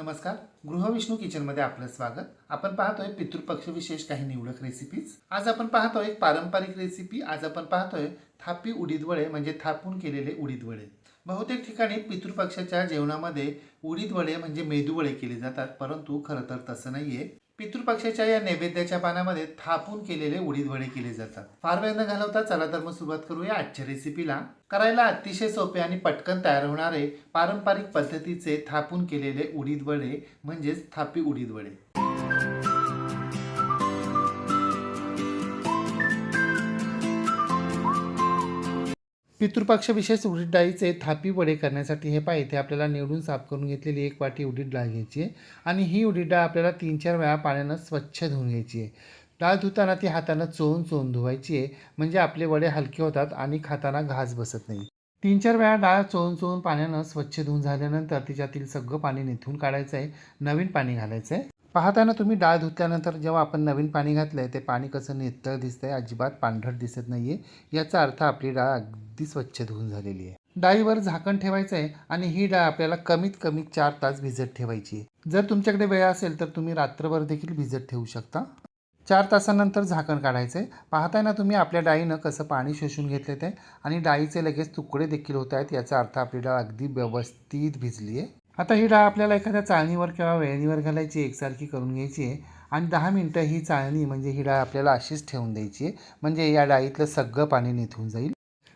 नमस्कार. गृहविष्णू किचनमध्ये आपलं स्वागत. आपण पाहतोय पितृपक्ष विशेष काही निवडक रेसिपीज आज आपण पाहतोय एक पारंपरिक रेसिपी आज आपण पाहतोय थापी उडीद वडे म्हणजे थापून केलेले उडीद वडे. बहुतेक ठिकाणी पितृपक्षाच्या जेवणामध्ये उडीद वडे म्हणजे मेदू वडे केले जातात. परंतु खरं तर तसं नाहीये. पितृपक्षाच्या या नैवेद्याच्या पानामध्ये थापून केलेले उडीद वडे केले जातात. फार वेळ न घालवता चला तर मग सुरुवात करूया आजच्या रेसिपीला करायला अतिशय सोपे आणि पटकन तयार होणारे पारंपरिक पद्धतीचे थापून केलेले उडीद वडे म्हणजेच थापी उडीद वडे पितृपक्ष विशेष उडीद डाळीचे थापी वडे करण्यासाठी हे पाय इथे आपल्याला निवडून साफ करून घेतलेली एक वाटी उडीद डाळ घ्यायची आहे. आणि ही उडीद डाळ आपल्याला तीन चार वेळा पाण्यानं स्वच्छ धुवून घ्यायची आहे. डाळ धुताना ती हातानं चोळून चोळून धुवायची आहे. म्हणजे आपले वडे हलके होतात आणि खाताना घास बसत नाही. तीन चार वेळा डाळ चोळून चोळून पाण्यानं स्वच्छ धुवून झाल्यानंतर तिच्यातील सगळं पाणी निथून काढायचं आहे. नवीन पाणी घालायचं आहे. पाहताना तुम्ही डाळ धुतल्यानंतर जेव्हा आपण नवीन पाणी घातलं आहे ते पाणी कसं नितळ दिसतंय अजिबात पांढरट दिसत नाही आहे याचा अर्थ आपली डाळ अगदी स्वच्छ धुवून झालेली आहे. डाळीवर झाकण ठेवायचं आहे आणि ही डाळ आपल्याला कमीत कमी चार तास भिजत ठेवायची आहे. जर तुमच्याकडे वेळ असेल तर तुम्ही रात्रभर देखील भिजत ठेवू शकता. चार तासानंतर झाकण काढायचं आहे पाहताय ना तुम्ही आपल्या डाळीनं कसं पाणी शोषून घेतले ते आणि डाळीचे लगेच तुकडे देखील होत आहेत याचा अर्थ आपली डाळ अगदी व्यवस्थित भिजली आहे आता ही डाळ आपल्याला एखाद्या चाळणीवर किंवा वेळणीवर घालायची एकसारखी करून घ्यायची आहे आणि दहा मिनटं ही चाळणी म्हणजे ही डाळ आपल्याला अशीच ठेवून द्यायची आहे. म्हणजे या डाळीतलं सगळं पाणी निथून जाईल.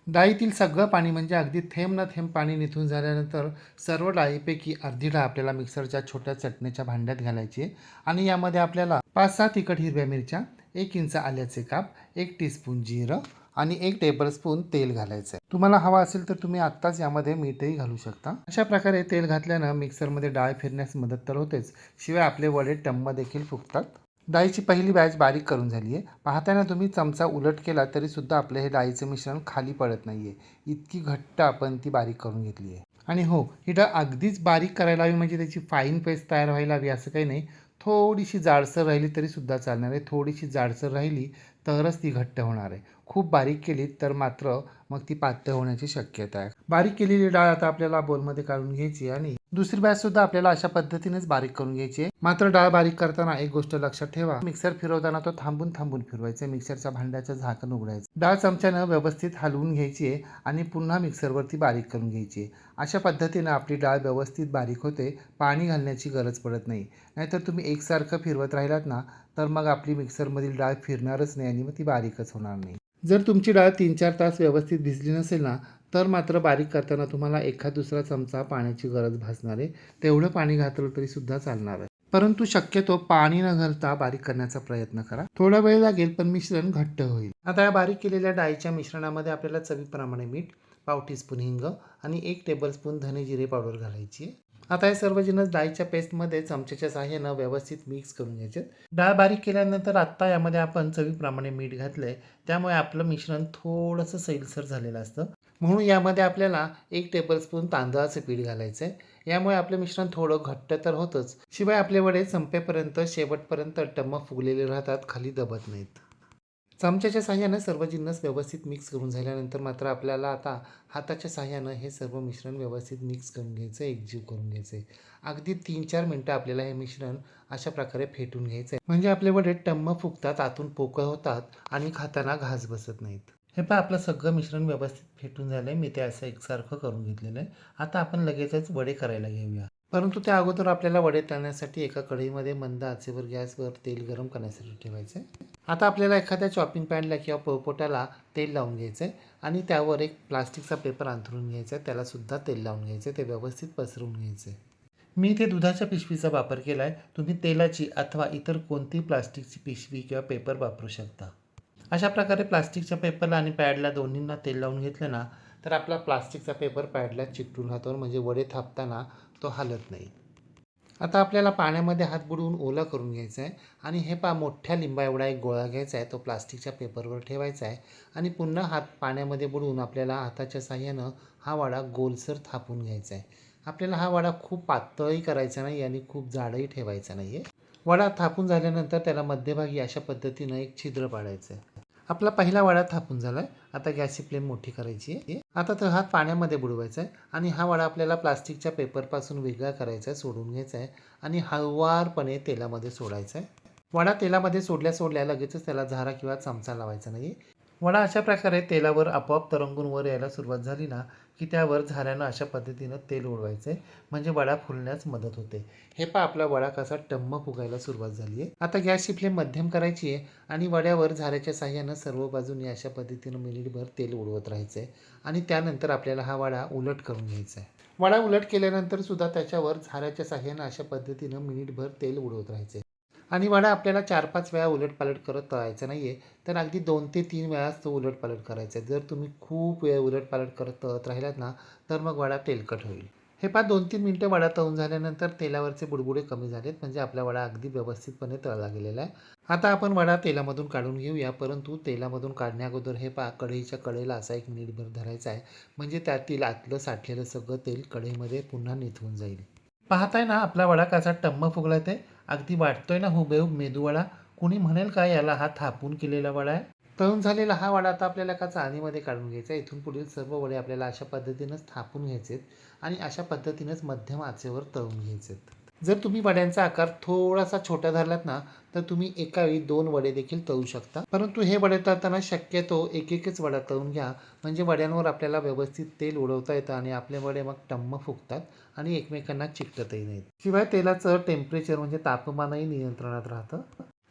डाळीतील सगळं पाणी म्हणजे अगदी थेंब न थेंब पाणी निथून झाल्यानंतर सर्व डाळीपैकी अर्धी डाळ आपल्याला मिक्सरच्या छोट्या चटणीच्या भांड्यात घालायची आहे. आणि यामध्ये आपल्याला पाच सहा तिखट हिरव्या मिरच्या एक इंच आल्याचे काप एक टीस्पून जिरं आणि एक टेबलस्पून तेल घालायचं आहे तुम्हाला हवा असेल तर तुम्ही आत्ताच यामध्ये मीठही घालू शकता. अशा प्रकारे तेल घातल्यानं मिक्सरमध्ये डाळ फिरण्यास मदत तर होतेच शिवाय आपले वडे टम्म देखील फुगतात. डाळीची पहिली बॅच बारीक करून झाली आहे पाहताना तुम्ही चमचा उलट केला तरी सुद्धा आपलं हे डाळीचं मिश्रण खाली पडत नाही आहे इतकी घट्ट आपण ती बारीक करून घेतली आहे. आणि हो ही डाळ अगदीच बारीक करायला हवी म्हणजे त्याची फाईन पेस्ट तयार व्हायला हवी असं काही नाही. थोडीशी जाडसर राहिली तरी सुद्धा चालणार आहे. थोडीशी जाडसर राहिली तरच ती घट्ट होणार आहे. खूप बारीक केली तर मात्र मग ती पातळ होण्याची शक्यता आहे. बारीक केलेली डाळ आता आपल्याला बोलमध्ये काढून घ्यायची आणि दुसरी बॅच सुद्धा आपल्याला अशा पद्धतीनेच बारीक करून घ्यायची आहे. मात्र डाळ बारीक करताना एक गोष्ट लक्षात ठेवा. मिक्सर फिरवताना तो थांबून थांबून फिरवायचा मिक्सरच्या भांड्याचं झाकण उघडायचं डाळ चमच्यानं व्यवस्थित हलवून घ्यायची आहे आणि पुन्हा मिक्सरवरती बारीक करून घ्यायची आहे. अशा पद्धतीनं आपली डाळ व्यवस्थित बारीक होते. पाणी घालण्याची गरज पडत नाही. नाहीतर तुम्ही एकसारखं फिरवत राहिलात ना तर मग आपली मिक्सरमधील डाळ फिरणारच नाही आणि मग ती बारीकच होणार नाही. जर तुमची डाळ तीन चार तास व्यवस्थित भिजली नसेल ना तर मात्र बारीक करताना तुम्हाला एखाद दुसरा चमचा पाण्याची गरज भासणार आहे. तेवढं पाणी घातलं तरी सुद्धा चालणार आहे. परंतु शक्यतो पाणी न घालता बारीक करण्याचा प्रयत्न करा. थोडा वेळ लागेल पण मिश्रण घट्ट होईल. आता या बारीक केलेल्या डाळीच्या मिश्रणामध्ये आपल्याला चवीप्रमाणे मीठ पाव टीस्पून हिंग आणि एक टेबलस्पून धने जिरे पावडर घालायची आहे. आता हे सर्व जिन्नस डाळीच्या पेस्टमध्ये चमच्याच्या साह्यानं व्यवस्थित मिक्स करून घ्यायचे डाळ बारीक केल्यानंतर आत्ता यामध्ये आपण चवीप्रमाणे मीठ घातलं आहे त्यामुळे आपलं मिश्रण थोडंसं सैलसर झालेलं असतं. म्हणून यामध्ये आपल्याला एक टेबलस्पून तांदळाचं पीठ घालायचं आहे यामुळे आपलं मिश्रण थोडं घट्ट तर होतंच. शिवाय आपले वडे संपेपर्यंत शेवटपर्यंत टम्म फुगलेले राहतात खाली दबत नाहीत. चमच्याच्या साह्यानं सर्व जिन्नस व्यवस्थित मिक्स करून झाल्यानंतर मात्र आपल्याला आता हाताच्या साह्यानं हे सर्व मिश्रण व्यवस्थित मिक्स करून घ्यायचं एकजीव करून घ्यायचं आहे अगदी तीन चार मिनटं आपल्याला हे मिश्रण अशा प्रकारे फेटून घ्यायचं आहे म्हणजे आपले वडे टम्म फुगतात आतून पोकळ होतात आणि खाताना घास बसत नाहीत. हे पहा आपलं सगळं मिश्रण व्यवस्थित फेटून झालं आहे मी ते असं एकसारखं करून घेतलेलं आहे. आता आपण लगेचच वडे करायला घेऊया. परंतु त्या अगोदर आपल्याला वडे तळण्यासाठी एका कढईमध्ये मंद आचेवर गॅसवर तेल गरम करण्यासाठी ठेवायचं. आहे आता आपल्याला एखाद्या चॉपिंग पॅनला किंवा पोळपोटाला तेल लावून घ्यायचं आहे आणि त्यावर एक प्लास्टिकचा पेपर अंथरून घ्यायचा आहे त्यालासुद्धा तेल लावून घ्यायचं आहे ते व्यवस्थित पसरवून घ्यायचं. आहे मी इथे दुधाच्या पिशवीचा वापर केला आहे तुम्ही तेलाची अथवा इतर कोणतीही प्लास्टिकची पिशवी किंवा पेपर वापरू शकता. अशा प्रकारे प्लास्टिकच्या पेपरला आणि पॅडला दोन्हींना तेल लावून घेतलं ना तर आपला प्लास्टिकचा पेपर पॅडला चिकटून राहतो. म्हणजे वडे थापताना तो हालत नाही. आता आपल्याला पाण्यामध्ये हात बुडवून ओला करून घ्यायचा आहे आणि हे पा मोठ्या लिंबा एवढा एक गोळा घ्यायचा आहे तो प्लास्टिकच्या पेपरवर ठेवायचा आहे आणि पुन्हा हात पाण्यामध्ये बुडवून आपल्याला हाताच्या साह्यानं हा वडा गोलसर थापून घ्यायचा आहे. आपल्याला हा वडा खूप पातळही करायचा नाही आणि खूप जाडही ठेवायचा नाही आहे वडा थापून झाल्यानंतर त्याला मध्यभागी अशा पद्धतीनं एक छिद्र पाडायचं आहे आपला पहिला वडा थापून झाला आहे आता गॅसची फ्लेम मोठी करायची आहे. आता तो हात पाण्यामध्ये बुडवायचा आहे आणि हा वडा आपल्याला प्लास्टिकच्या पेपरपासून वेगळा करायचा आहे सोडून घ्यायचा आहे आणि हळवारपणे तेलामध्ये सोडायचा आहे. वडा तेलामध्ये सोडल्या सोडल्या लगेचच त्याला झारा किंवा चमचा लावायचा नाही वडा अशा प्रकारे तेलावर आपोआप तरंगून वर यायला सुरुवात झाली ना की त्यावर झाऱ्यानं अशा पद्धतीनं तेल उडवायचं. आहे म्हणजे वडा फुलण्यास मदत होते. हे पहा आपला वडा कसा टम्म फुगायला सुरुवात झाली आहे. आता गॅसची फ्लेम मध्यम करायची आहे आणि वड्यावर झाऱ्याच्या साह्यानं सर्व बाजूनी अशा पद्धतीनं मिनिटभर तेल उडवत राहायचं आहे आणि त्यानंतर आपल्याला हा वडा उलट करून घ्यायचा आहे. वडा उलट केल्यानंतर सुद्धा त्याच्यावर झाऱ्याच्या साह्यानं अशा पद्धतीनं मिनिटभर तेल उडवत राहायचं. आहे आणि वडा आपल्याला चार पाच वेळा उलटपालट करत तळायचं नाही आहे तर अगदी दोन ते तीन वेळाच तो उलटपालट करायचा आहे. जर तुम्ही खूप वेळ उलटपालट करत तळत राहिलात ना तर मग वडा तेलकट होईल. हे पाच दोन तीन मिनटं वडा तळून झाल्यानंतर तेलावरचे बुडबुडे कमी झालेत म्हणजे आपला वडा अगदी व्यवस्थितपणे तळला गेलेला आहे. आता आपण वडा तेलामधून काढून घेऊया परंतु तेलामधून काढण्याअगोदर हे पा कढईच्या कडेला असा एक मिनिटभर धरायचा आहे म्हणजे त्यातील आतलं साठलेलं सगळं तेल कढईमध्ये पुन्हा निथून जाईल. पाहताय ना आपला वडा कसा टम्म फुगला ते अगदी वाटतोय ना हुबेहूब मेदूवडा कुणी म्हणेल का याला हा थापून केलेला वडा आहे? तळून झालेला हा वडा आता आपल्याला एका चाळणीमध्ये काढून घ्यायचा आहे. इथून पुढील सर्व वडे आपल्याला अशा पद्धतीनंच थापून घ्यायचेत आणि अशा पद्धतीनंच मध्यम आचेवर तळून घ्यायचेत. जर तुम्ही वड्यांचा आकार थोडासा छोटा धरलात ना तर तुम्ही एका वेळी दोन वडे देखील तळू शकता. परंतु हे वडे तळताना शक्यतो एक एकच वडा तळून घ्या. म्हणजे वड्यांवर आपल्याला व्यवस्थित तेल उडवता येतं आणि आपले वडे मग टम्म फुगतात आणि एकमेकांना चिकटतही नाहीत. शिवाय तेलाचं टेम्परेचर म्हणजे तापमानही नियंत्रणात राहतं.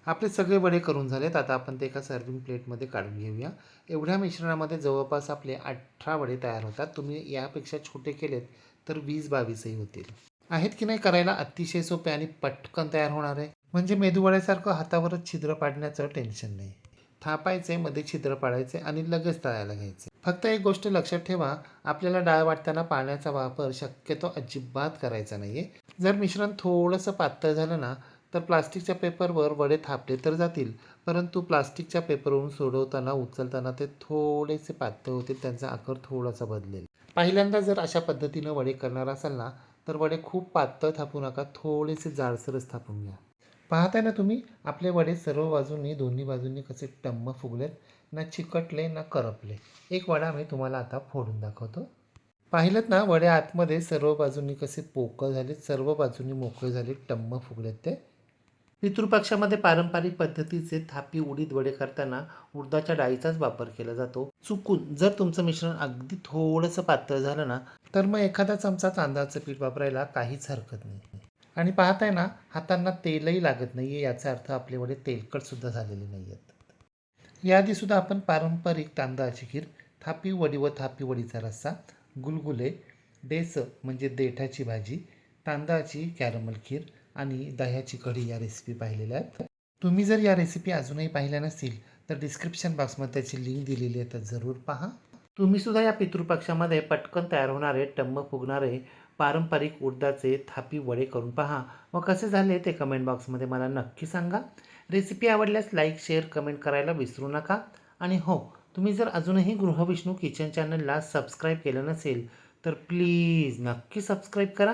आपले सगळे वडे करून झालेत. आता आपण ते एका सर्विंग प्लेटमध्ये काढून घेऊया. एवढ्या मिश्रणामध्ये जवळपास आपले अठरा वडे तयार होतात. तुम्ही यापेक्षा छोटे केलेत तर वीस बावीसही होतील. आहेत की नाही करायला अतिशय सोपे आणि पटकन तयार होणार आहे. म्हणजे मेदूवड्यासारखं हातावरच छिद्र पाडण्याचं टेन्शन नाही. थापायचे मध्ये छिद्र पाडायचे आणि लगेच तळायला घ्यायचे. फक्त एक गोष्ट लक्षात ठेवा आपल्याला डाळ वाटताना पाण्याचा वापर शक्यतो अजिबात करायचा नाही आहे जर मिश्रण थोडंसं पातळ झालं ना तर प्लास्टिकच्या पेपरवर वडे थापले तर जातील. परंतु प्लास्टिकच्या पेपरवरून सोडवताना उचलताना ते थोडेसे पातळ होतील त्यांचा आकार थोडासा बदलेल. पहिल्यांदा जर अशा पद्धतीनं वडे करणार असाल ना तर वडे खूप पातळ थापू नका थोडेसे जाडसरच थापून घ्या. पाहताय ना तुम्ही आपले वडे सर्व बाजूंनी दोन्ही बाजूंनी कसे टम्म फुगलेत ना चिकटले ना करपले. एक वडा मी तुम्हाला आता फोडून दाखवतो. पाहिलं ना वडे आतमध्ये सर्व बाजूंनी कसे पोकळ झालेत सर्व बाजूंनी मोकळे झाले टम्म फुगलेत ते. पितृपक्षामध्ये पारंपरिक पद्धतीचे थापी उडीद वडे करताना उडदाच्या डाळीचाच वापर केला जातो. चुकून जर तुमचं मिश्रण अगदी थोडंसं पातळ झालं ना तर मग एखादा चमचा तांदळाचं पीठ वापरायला काहीच हरकत नाही. आणि पाहताय ना हातांना तेलही लागत नाही आहे याचा अर्थ आपले वडे तेलकटसुद्धा झालेले नाही आहेत याआधीसुद्धा आपण पारंपरिक तांदळाची खीर थापी वडी व थापी वडीचा रस्सा गुलगुले डेस म्हणजे देठाची भाजी तांदळाची कॅरमल खीर आणि दह्याची कढी या रेसिपी पाहिलेल्या आहेत. तुम्ही जर या रेसिपी अजूनही पाहिल्या नसतील तर डिस्क्रिप्शन बॉक्समध्ये त्याची लिंक दिलेली आहे तर जरूर पहा. तुम्ही सुद्धा या पितृपक्षामध्ये पटकन तयार होणारे टम्म फुगणारे पारंपरिक उडदाचे थापी वडे करून पहा. व कसे झाले ते कमेंट बॉक्समध्ये मला नक्की सांगा. रेसिपी आवडल्यास लाईक शेअर कमेंट करायला विसरू नका. आणि हो तुम्ही जर अजूनही गृहविष्णू किचन चॅनलला सबस्क्राईब केलं नसेल तर प्लीज नक्की सबस्क्राईब करा.